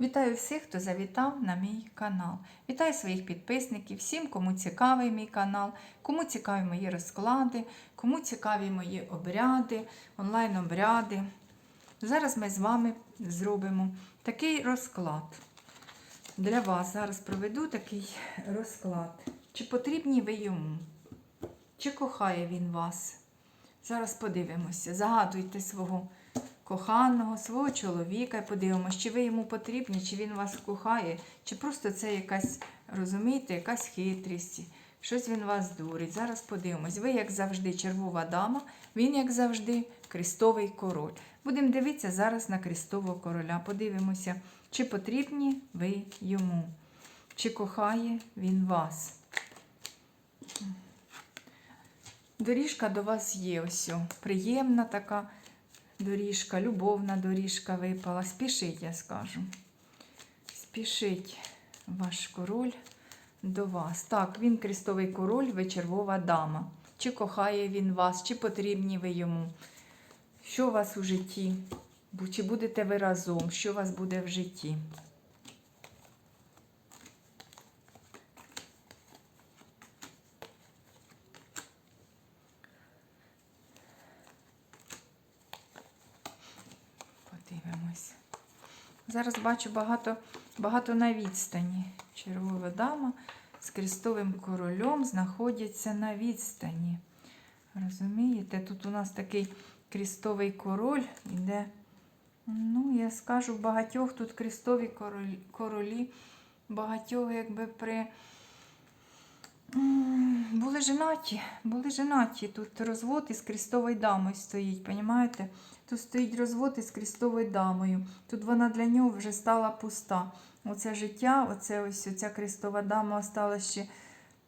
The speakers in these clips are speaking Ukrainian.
Вітаю всіх, хто завітав на мій канал. Вітаю своїх підписників, всім, кому цікавий мій канал, кому цікаві мої розклади, кому цікаві мої обряди, онлайн-обряди. Зараз ми з вами зробимо такий розклад. Для вас зараз проведу такий розклад. Чи потрібні ви йому? Чи кохає він вас? Зараз подивимося. Загадуйте свого коханого, свого чоловіка і подивимося, чи ви йому потрібні, чи він вас кохає, чи просто це якась, розумієте, якась хитрість, щось він вас дурить. Зараз подивимось. Ви, як завжди, червова дама, він, як завжди, крестовий король. Будемо дивитися зараз на крестового короля. Подивимося, чи потрібні ви йому, чи кохає він вас. Доріжка до вас є ось. Приємна така доріжка, любовна доріжка випала. Спішить, я скажу. Спішить ваш король до вас. Так, він крестовий король, ви червова дама. Чи кохає він вас, чи потрібні ви йому? Що у вас у житті? Чи будете ви разом? Що у вас буде в житті? Подивимось. Зараз бачу багато, багато на відстані. Червова дама з крестовим королем знаходяться на відстані. Розумієте, тут у нас такий крестовий король іде. Ну, я скажу, багатьох тут крестові королі, королі, багатьох якби при. Були женаті, були женаті. Тут розвод із крестовою дамою стоїть, понімаєте? Тут стоїть розвод із крестовою дамою. Тут вона для нього вже стала пуста. Оце життя, оце ось оця крестова дама осталась ще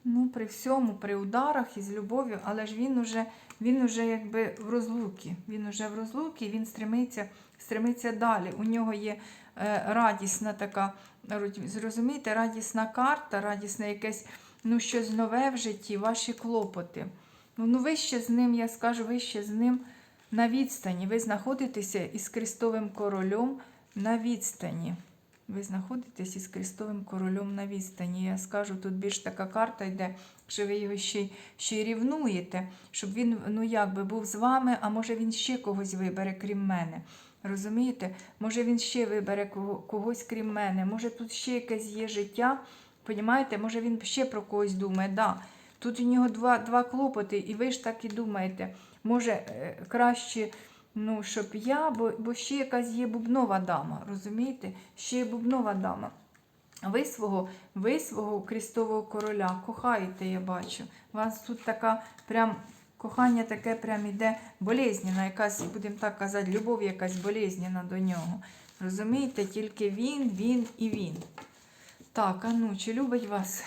ну, при всьому, при ударах із любов'ю, але ж він уже, він уже якби в розлуці. Він уже в розлуці, він стремиться, стремиться далі. У нього є е, радісна така, роз- зрозумієте, радісна карта, радісне якесь ну, щось нове в житті, ваші клопоти. Ну, ви ще з ним, я скажу, ви ще з ним на відстані. Ви знаходитеся із Крестовим королем на відстані. Ви знаходитесь із Крестовим королем на відстані. Я скажу, тут більш така карта йде, що ви його ще, ще й рівнуєте, щоб він ну якби був з вами, а може він ще когось вибере, крім мене. Розумієте? Може він ще вибере кого, когось крім мене. Може тут ще якесь є життя. Понімаєте? Може він ще про когось думає. Да. Тут у нього два, два клопоти, і ви ж так і думаєте. Може е, краще, ну, щоб я, бо, бо ще якась є бубнова дама, розумієте? Ще є бубнова дама. Ви свого, ви свого крістового короля кохаєте, я бачу. У вас тут така прям кохання таке прям іде болезненна, якась, будемо так казати, любов якась болезненна до нього. Розумієте, тільки він, він і він. Так, а ну, чи любить вас,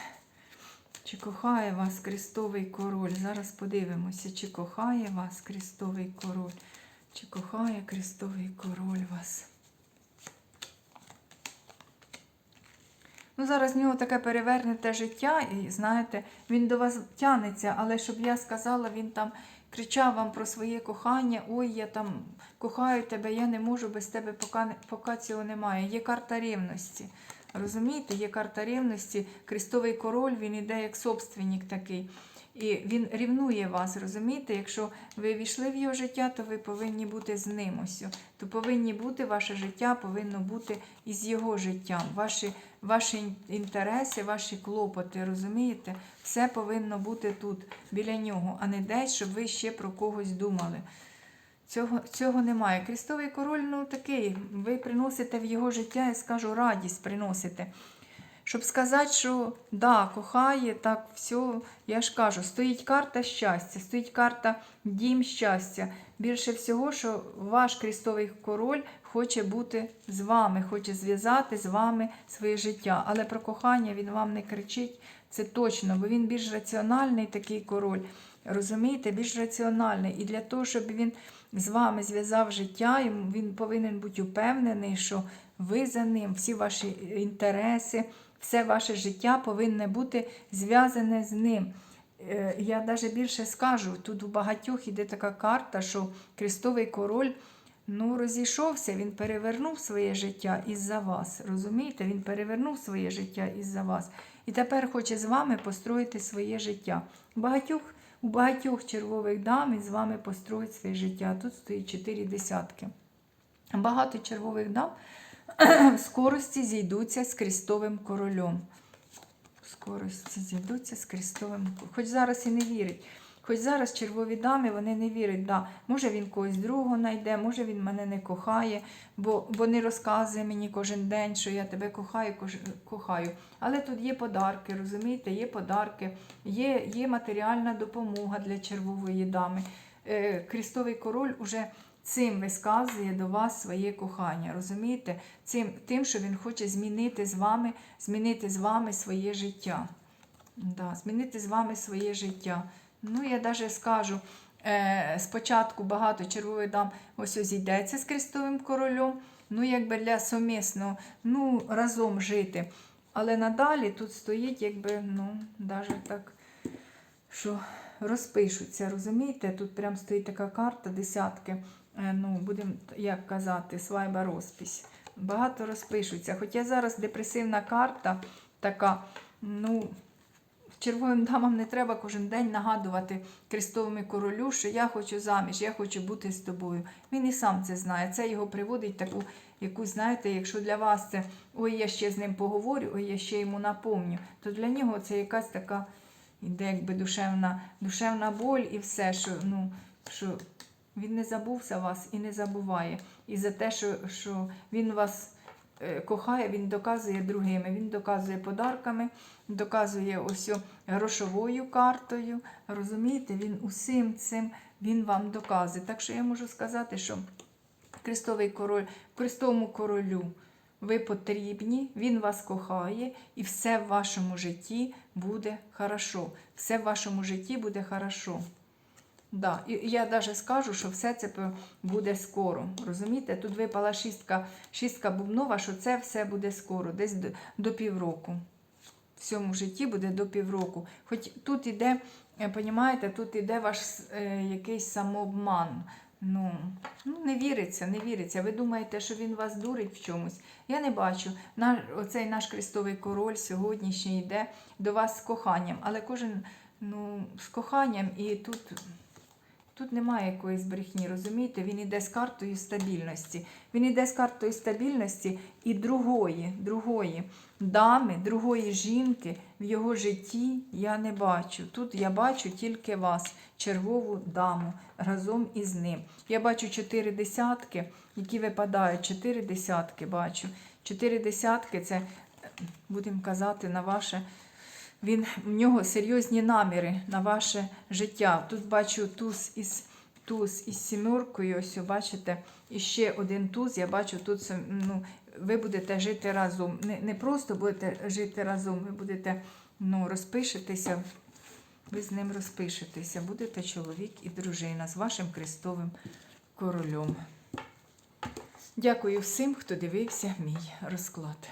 чи кохає вас Крестовий король? Зараз подивимося, чи кохає вас Крестовий король, чи кохає Крестовий король вас. Ну, зараз в нього таке перевернуте життя, і знаєте, він до вас тянеться, але щоб я сказала, він там кричав вам про своє кохання, ой, я там кохаю тебе, я не можу без тебе, поки, поки цього немає. Є карта рівності. Розумієте, є карта рівності, Крестовий король, він іде як собственник такий. І він рівнує вас, розумієте? Якщо ви війшли в його життя, то ви повинні бути з ним ось. То повинні бути, ваше життя повинно бути із його життям. Ваші, ваші інтереси, ваші клопоти, розумієте? Все повинно бути тут, біля нього, а не десь, щоб ви ще про когось думали. Цього, цього немає. Крістовий король, ну такий, ви приносите в його життя, я скажу, радість приносите. Щоб сказати, що да, кохає, так, все, я ж кажу, стоїть карта щастя, стоїть карта дім щастя. Більше всього, що ваш крістовий король хоче бути з вами, хоче зв'язати з вами своє життя. Але про кохання він вам не кричить, це точно, бо він більш раціональний такий король. Розумієте, більш раціональний. І для того, щоб він з вами зв'язав життя, йому він повинен бути упевнений, що ви за ним, всі ваші інтереси, все ваше життя повинне бути зв'язане з ним. Е, Я навіть більше скажу, тут у багатьох іде така карта, що Крестовий король ну, розійшовся, він перевернув своє життя із-за вас. Розумієте? Він перевернув своє життя із-за вас. І тепер хоче з вами построїти своє життя. Багатьох, у багатьох червових дам із вами построїть своє життя. Тут стоїть чотири десятки. Багато червових дам в скорості зійдуться з Крістовим королем. В скорості зійдуться з Крістовим. Хоч зараз і не вірить. Хоч зараз червові дами вони не вірять, да, може він когось другого знайде, може він мене не кохає, бо, не розказує мені кожен день, що я тебе кохаю, кохаю. Але тут є подарки, розумієте, є подарки, є, є матеріальна допомога для червової дами. Е, Крістовий король уже цим висказує до вас своє кохання. Розумієте? Цим, тим, що він хоче змінити з вами, змінити з вами своє життя. Да, змінити з вами своє життя. Ну, я навіть скажу, е, спочатку багато червових дам ось зійдеться з Крістовим королем, ну, якби для сумісного, ну, разом жити. Але надалі тут стоїть, якби, ну, навіть так, що розпишуться, розумієте? Тут прям стоїть така карта, десятки, е, ну, будемо, як казати, свайба розпись. Багато розпишуться. Хоча зараз депресивна карта така, ну, червоним дамам не треба кожен день нагадувати Крестовому королю, що я хочу заміж, я хочу бути з тобою. Він і сам це знає. Це його приводить таку, яку, знаєте, якщо для вас це ой, я ще з ним поговорю, ой, я ще йому напомню, то для нього це якась така іде якби душевна, душевна боль і все, що, ну, що він не забувся вас і не забуває. І за те, що, що він вас кохає, він доказує другими. Він доказує подарками, доказує ось грошовою картою. Розумієте, він усім цим він вам доказує. Так що я можу сказати, що Христовий король, Христовому королю ви потрібні, він вас кохає, і все в вашому житті буде хорошо. Все в вашому житті буде хорошо. Да. І я навіть скажу, що все це буде скоро. Розумієте? Тут випала шістка, шістка бубнова, що це все буде скоро, десь до, до півроку. В цьому житті буде до півроку. Хоч тут іде, е, понімаєте, тут іде ваш е, якийсь самообман. Ну, ну, не віриться, не віриться. Ви думаєте, що він вас дурить в чомусь? Я не бачу. Наш, оцей наш крестовий король сьогоднішній йде до вас з коханням, але кожен ну, з коханням і тут. Тут немає якоїсь брехні, розумієте? Він іде з картою стабільності. Він іде з картою стабільності і другої, другої дами, другої жінки в його житті я не бачу. Тут я бачу тільки вас, червову даму, разом із ним. Я бачу чотири десятки, які випадають. Чотири десятки бачу. Чотири десятки це, будемо казати, на ваше він в нього серйозні наміри на ваше життя. Тут бачу туз із туз із сімеркою. Ось бачите, і ще один туз. Я бачу тут ну, ви будете жити разом. Не, не просто будете жити разом, ви будете ну, розпишетеся. Ви з ним розпишетеся. Будете чоловік і дружина з вашим Христовим королем. Дякую всім, хто дивився мій розклад.